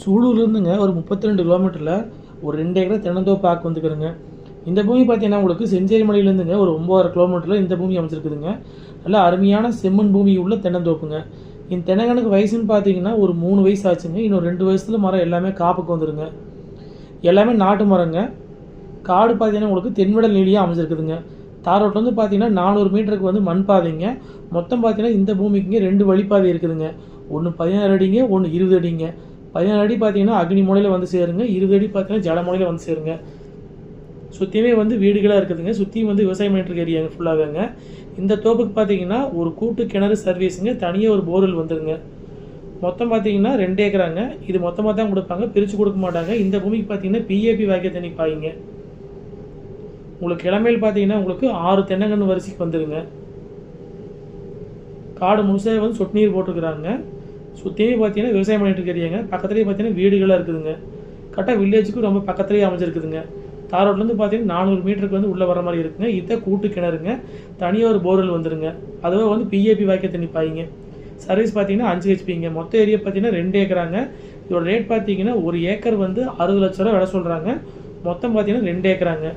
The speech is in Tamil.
சூலூர்லேருந்துங்க ஒரு முப்பத்தி ரெண்டு கிலோமீட்டரில் ஒரு ரெண்டு ஏக்கரை தென்னந்தோப்பு பார்க்க வந்துக்கிறேங்க இந்த பூமி பார்த்தீங்கன்னா உங்களுக்கு செஞ்சேரி மலையிலேருந்துங்க ஒரு ஒம்பது கிலோமீட்டரில் இந்த பூமி அமைச்சிருக்குதுங்க நல்ல அருமையான செம்மண் பூமி உள்ள தென்னந்தோப்புங்க. இந்த தென்னங்கனுக்கு வயசுன்னு பார்த்தீங்கன்னா ஒரு மூணு வயசு ஆச்சுங்க இன்னும் ரெண்டு வயசுல மரம் எல்லாமே காப்புக்கு வந்துடுங்க எல்லாமே நாட்டு மரங்க. காடு பார்த்தீங்கன்னா உங்களுக்கு தென்விடல் நிலையாக அமைஞ்சிருக்குதுங்க. தார் ரோட்ல வந்து பார்த்தீங்கன்னா நானூறு மீட்டருக்கு வந்து மண் பாதைங்க. மொத்தம் பார்த்தீங்கன்னா இந்த பூமிக்குங்க ரெண்டு வழிப்பாதை இருக்குதுங்க. ஒன்று பதினாறு அடிங்க ஒன்று இருபது அடிங்க. பதினாறு அடி பார்த்தீங்கன்னா அக்னி முனையில் வந்து சேருங்க. இருபது அடி பார்த்தீங்கன்னா ஜல முனையில் வந்து சேருங்க. சுற்றியுமே வந்து வீடுகளாக இருக்குதுங்க. சுற்றியும் வந்து விவசாயம் பண்ணிட்டு ஏரியாங்க ஃபுல்லாகங்க இந்த தோப்புக்கு பார்த்தீங்கன்னா ஒரு கூட்டு கிணறு சர்வீஸுங்க தனியாக ஒரு போர்வெல் வந்துருங்க. மொத்தம் பார்த்தீங்கன்னா ரெண்டு ஏக்கராங்க. இது மொத்தமாக தான் கொடுப்பாங்க. பிரித்து கொடுக்க மாட்டாங்க. இந்த பூமிக்கு பார்த்தீங்கன்னா பிஏபி வாக்கிய தண்ணி பாய்ங்க. உங்களுக்கு கிழமையில் பார்த்தீங்கன்னா உங்களுக்கு ஆறு தென்னங்கன்று வரிசைக்கு வந்துடுங்க காடு முழுசாக வந்து சொட்டு நீர் போட்டிருக்கிறாங்க. சுற்றியுமே பார்த்தீங்கன்னா விவசாயம் பண்ணிட்டு இருக்கிறீங்க பக்கத்துலேயே பார்த்தீங்கன்னா வீடுகளாக இருக்குதுங்க. கரெக்டாக வில்லேஜுக்கு ரொம்ப பக்கத்துலேயே அமைஞ்சிருக்குதுங்க. தார் ரோட்லேருந்து பார்த்தீங்கன்னா நானூறு மீட்டருக்கு வந்து உள்ளே வர மாதிரி இருக்குங்க. இதை கூட்டு கிணறுங்க. தனியாக ஒரு போர்வெல் வந்துருங்க. அதுவே வந்து பிஏபி வாய்க்க தண்ணி பாய்ங்க சர்வீஸ் பார்த்தீங்கன்னா அஞ்சு ஹெச்பிங்க மொத்த ஏரியா பார்த்தீங்கன்னா ரெண்டு ஏக்கராங்க. இதோட ரேட் பார்த்தீங்கன்னா ஒரு ஏக்கர் வந்து அறுபது லட்ச ரூபா விலை சொல்கிறாங்க மொத்தம் பார்த்தீங்கன்னா ரெண்டு ஏக்கராங்க.